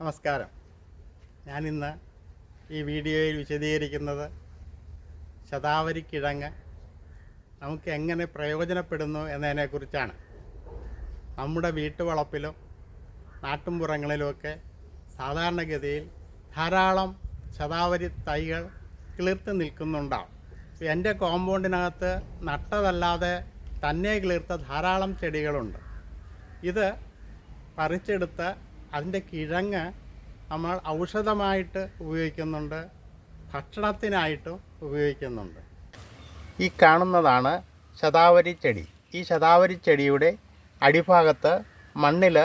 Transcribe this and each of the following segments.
നമസ്കാരം. ഞാനിന്ന് ഈ വീഡിയോയിൽ വിശദീകരിക്കുന്നത് ശതാവരി കിഴങ്ങ് നമുക്ക് എങ്ങനെ പ്രയോജനപ്പെടുന്നു എന്നതിനെക്കുറിച്ചാണ്. നമ്മുടെ വീട്ടുവളപ്പിലും നാട്ടുംപുറങ്ങളിലുമൊക്കെ സാധാരണഗതിയിൽ ധാരാളം ശതാവരി തൈകൾ കിളിർത്ത് നിൽക്കുന്നുണ്ടാവും. എന്റെ കോമ്പൗണ്ടിനകത്ത് നട്ടതല്ലാതെ തന്നെ കിളിർത്ത ധാരാളം ചെടികളുണ്ട്. ഇത് പറിച്ചെടുത്ത് അതിന്റെ കിഴങ്ങ് നമ്മൾ ഔഷധമായിട്ട് ഉപയോഗിക്കുന്നുണ്ട് ഭക്ഷണത്തിനായിട്ടും ഉപയോഗിക്കുന്നുണ്ട്. ഈ കാണുന്നതാണ് ശതാവരി ചെടി. ഈ ശതാവരി ചെടിയുടെ അടിഭാഗത്ത് മണ്ണിൽ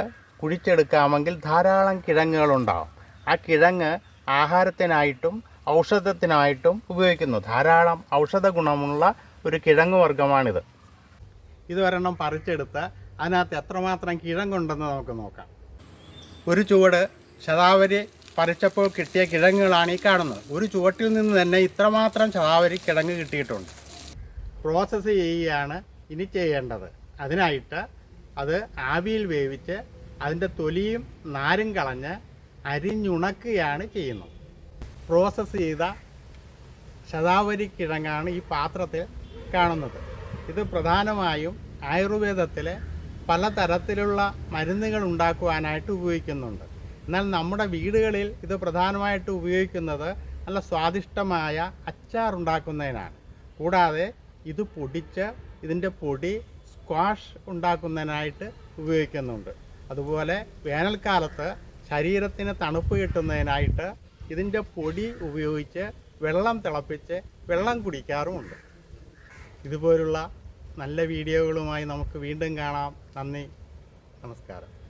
കുഴിച്ചെടുക്കാമെങ്കിൽ ധാരാളം കിഴങ്ങുകളുണ്ടാവും. ആ കിഴങ്ങ് ആഹാരത്തിനായിട്ടും ഔഷധത്തിനായിട്ടും ഉപയോഗിക്കുന്നു. ധാരാളം ഔഷധ ഗുണമുള്ള ഒരു കിഴങ്ങ് വർഗമാണിത്. ഇത് ഒരെണ്ണം പറിച്ചെടുത്ത് അതിനകത്ത് എത്രമാത്രം കിഴങ്ങുണ്ടെന്ന് നമുക്ക് നോക്കാം. ഒരു ചുവട് ശതാവരി പറിച്ചപ്പോൾ കിട്ടിയ കിഴങ്ങുകളാണ് ഈ കാണുന്നത്. ഒരു ചുവട്ടിൽ നിന്ന് തന്നെ ഇത്രമാത്രം ശതാവരി കിഴങ്ങ് കിട്ടിയിട്ടുണ്ട്. പ്രോസസ്സ് ചെയ്യുകയാണ് ഇനി ചെയ്യേണ്ടത്. അതിനായിട്ട് അത് ആവിയിൽ വേവിച്ച് അതിന്റെ തൊലിയും നാരും കളഞ്ഞ് അരിഞ്ഞുണക്കുകയാണ് ചെയ്യുന്നത്. പ്രോസസ്സ് ചെയ്ത ശതാവരി കിഴങ്ങാണ് ഈ പാത്രത്തിൽ കാണുന്നത്. ഇത് പ്രധാനമായും ആയുർവേദത്തിലെ പലതരത്തിലുള്ള മരുന്നുകൾ ഉണ്ടാക്കുവാനായിട്ട് ഉപയോഗിക്കുന്നുണ്ട്. എന്നാൽ നമ്മുടെ വീടുകളിൽ ഇത് പ്രധാനമായിട്ട് ഉപയോഗിക്കുന്നത് നല്ല സ്വാദിഷ്ടമായ അച്ചാർ ഉണ്ടാക്കുന്നതിനാണ്. കൂടാതെ ഇത് പൊടിച്ച് ഇതിന്റെ പൊടി സ്ക്വാഷ് ഉണ്ടാക്കുന്നതിനായിട്ട് ഉപയോഗിക്കുന്നുണ്ട്. അതുപോലെ വേനൽക്കാലത്ത് ശരീരത്തിന് തണുപ്പ് കിട്ടുന്നതിനായിട്ട് ഇതിന്റെ പൊടി ഉപയോഗിച്ച് വെള്ളം തിളപ്പിച്ച് വെള്ളം കുടിക്കാറുമുണ്ട്. ഇതുപോലുള്ള നല്ല വീഡിയോകളുമായി നമുക്ക് വീണ്ടും കാണാം. നന്ദി. നമസ്കാരം.